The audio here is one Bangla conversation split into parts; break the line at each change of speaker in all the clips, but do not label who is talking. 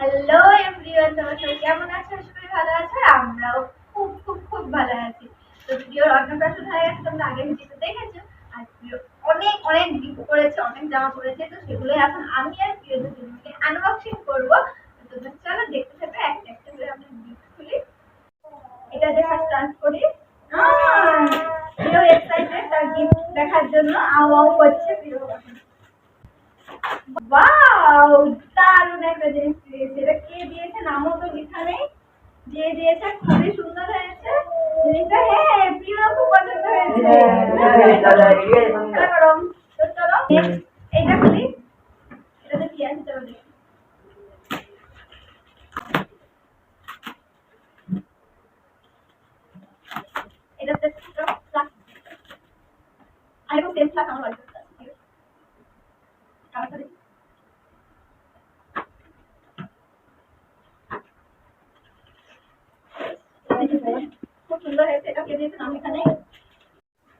হ্যালো এভরিওয়ান তোমরা সবাই কেমন আছো? করি ভালো আছো আমরাও খুব খুব খুব ভালো আছি। তো ভিডিওর অন্নপ্রাশন হয়ে গেছে, তোমরা আগের ভিডিওতে দেখেছ। আর প্রিয় অনেক অনেক গিফট করেছে, অনেক জামা পড়েছে, তো সেগুলো এখন আমি আর প্রিয় দুজনকে আনবক্সিং করব। তো চলো দেখতে থাকো, একটা একটা করে আমরা গিফট খুলি। এটা যে ফার্স্ট ডান্স করি। প্রিয় এক্সাইটেড তার গিফট দেখার জন্য আও আও করছে প্রিয় ওয়াও দারুণ একটা জিনিস দিয়েছে এটা কে দিয়েছে নামও তো লেখা নেই যে দিয়েছে খুবই সুন্দর হয়েছে জিনিসটা হ্যাঁ প্রিয় খুব পছন্দ হয়েছে করো। তো চলো এইটা খুলি খুব সুন্দর হয়েছে এটা কে দিয়েছেন আমি এখানে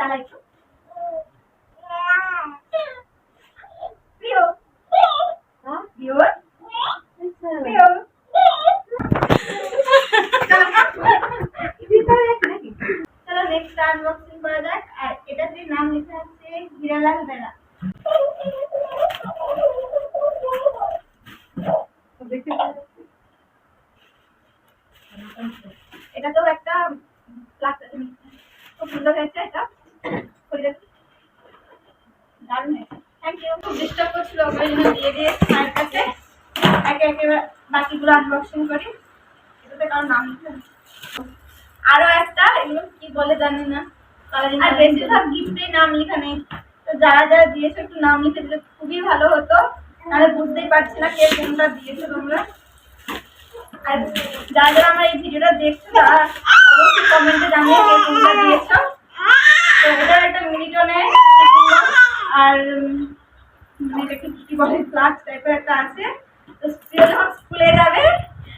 টাকা একটু প্রিয় হ্যাঁ চলো আনবক্সিং করা যাক। নাম লেখা আছে, হিরালাল বেড়া এটাতেও একটা খুব সুন্দর হয়েছে এটা। দারুণ হয়েছে। থ্যাংক ইউ খুব ডিস্টার্ব করছিল ওই জন্য দিয়ে দিয়ে মায়ের কাছে একে একে বাকিগুলো আনবক্সিং করি। এটাতে কারও নাম লিখে আছে। আরও একটা এগুলো কি বলে জানি না। আর বেশিরভাগ গিফটে নাম লেখা নেই। তো যারা যারা দিয়েছ একটু নাম লিখে দিলে খুবই ভালো হতো। নাহলে বুঝতেই পারছি না কে কোনটা দিয়েছ তোমরা। আর যারা যারা আমার এই ভিডিওটা দেখছ তারা অবশ্যই কমেন্টে জানিয়ে কে কোনটা দিয়েছ। তো এটার একটা মিনিটনে আর কি বলে ফ্লাক্স টাইপের একটা আছে। তো প্রিয় যখন স্কুলে যাবে,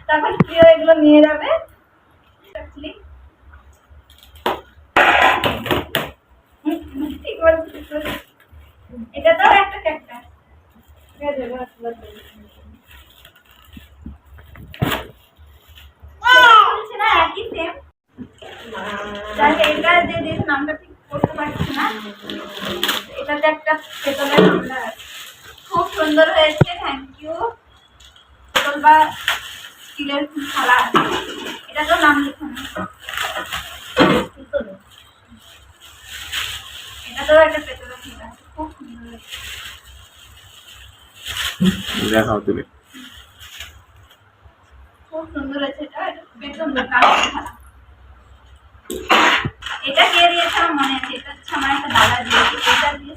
তখন প্রিয় এগুলো নিয়ে যাবে। এটা তো একটা ক্যাকটাস একই সেম এটা যে নামটা ঠিক করতে পারছি না। এটাতে একটা পেতলের খুব সুন্দর হয়েছে থ্যাংক ইউ পেতল বা স্টিলের থালা এটা তো নাম লিখুন এটা তো একটা পেতলের থালা খুব সুন্দর হয়েছে।
দেখাও তুমি।
খুব সুন্দর হয়েছে এটা কালো থালা। এটা কে দিয়েছে আমার মনে আছে? এটা হচ্ছে আমার একটা দাদা দিয়েছে।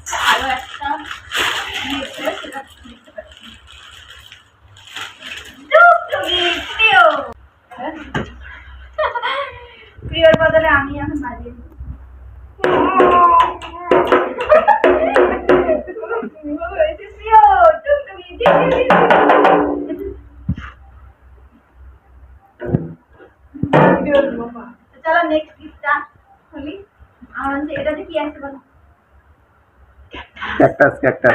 এটা আরও একটা বদলে আমি এখন বাজিয়ে প্রিয়, শেষ একটা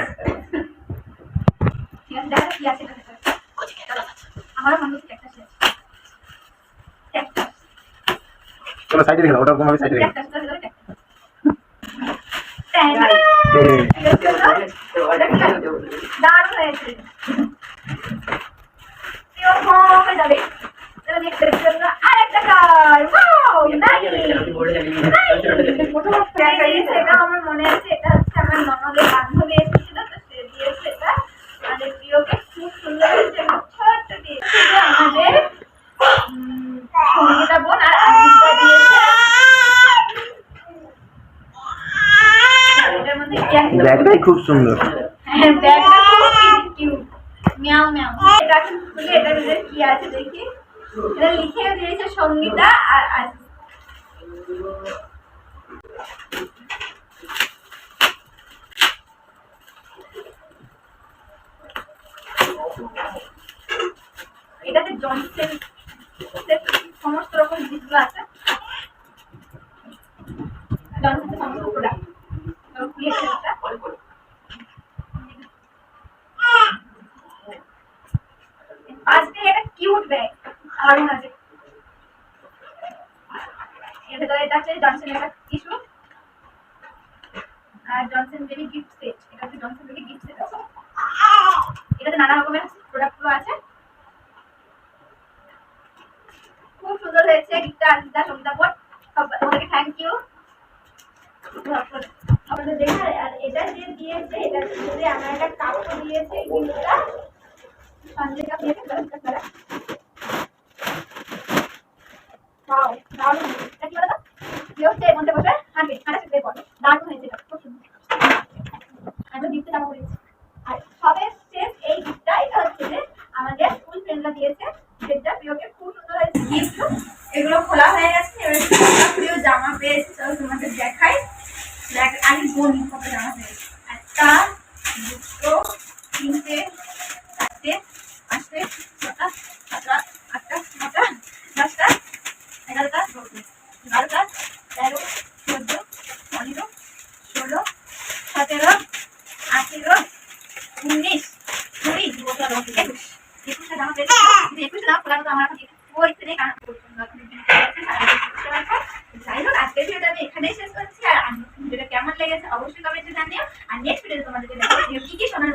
চলো সাইডে দেখো ওটা কোনোভাবে সাইডে
দারুণ হয়েছে। যাবে আমার মনে আছে এটা আমার ননদের বান্ধবী এসেছিল তো সে দিয়েছে এটা। আমাদের প্রিয়কে খুব সুন্দর হয়েছে এবং ছোট্ট দিয়েছে আমাদের সঙ্গীতা বোন আর দিয়েছে?
ব্যাগটাই খুব সুন্দর।
হ্যাঁ ব্যাগটা খুব কিউট মিয়াও মিয়াও। এটা এটা কি আছে দেখি? এটা লিখে দিয়েছে সঙ্গীতা আর আর এটাতে জনসেন সমস্ত রকম জিনিসগুলো আছে। সমস্ত প্রোডাক্ট খুলে এটা কিউট এটা একটা আর গিফট এটাতে নানা রকমের প্রোডাক্টগুলো আছে খুব সুন্দর হয়েছে গিফটটা আজকে সঙ্গীতা বোর্ড তোমাদেরকে থ্যাংক ইউ আপনাদের দেখে, আর এটা যে দিয়েছে, এটা যে আমার একটা কাপ দিয়েছে সঞ্জয় কাপ ওয়াও দারুণ। হয়েছে খুব সুন্দর। আমি পড়েছি দেখ আমি বলি কত জামা পেয়েছি একটা, দুটো, তিনটে, চারটে, পাঁচটে, ছটা, সাতটা, আটটা, নটা, দশটা, এগারোটা, বারোটা তেরো, চোদ্দ, পনেরো, ষোলো, সতেরো, আঠেরো, উনিশ, কুড়ি, একুশ। একুশটা জামা পেয়েছি একুশটা জামা খোলা তো আমার যাই হোক, আজকের ভিডিওটা আমি এখানেই শেষ করছি। লেগেছে অবশ্যই কমেন্টে জানিও। আর নেক্সট ভিডিওতে তোমাদেরকে দেখাবো কি কি সোনার